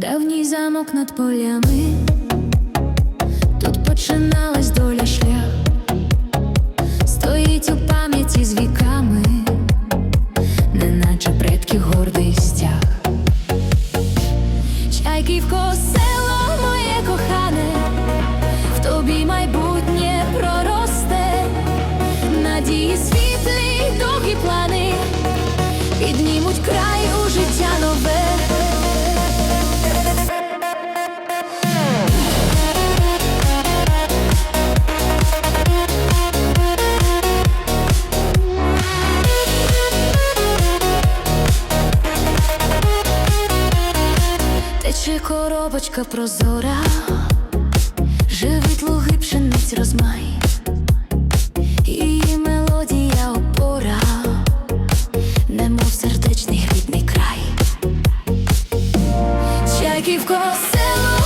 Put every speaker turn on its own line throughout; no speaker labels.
Давній замок над полями, тут починалась доля шлях, стоїть у пам'яті з віками, неначе предків гордий стяг. Чайківко, село моє кохане, в тобі майбутнє проросте, надії світлі, Тече коробочка прозора, живить луги пшениць розмай, її мелодія опора, немов сердечний рідний край. Чайківко, село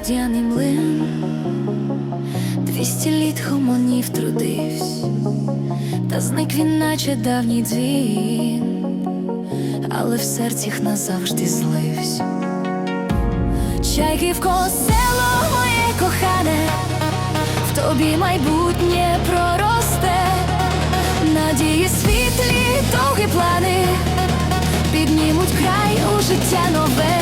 водяний млин, двісті літ хомонів трудивсь, та зник він, наче давній дзвін, але в серцях назавжди зливсь. Чайківко, село моє кохане, в тобі майбутнє проросте, надії світлі, довгі плани, піднімуть край у життя нове.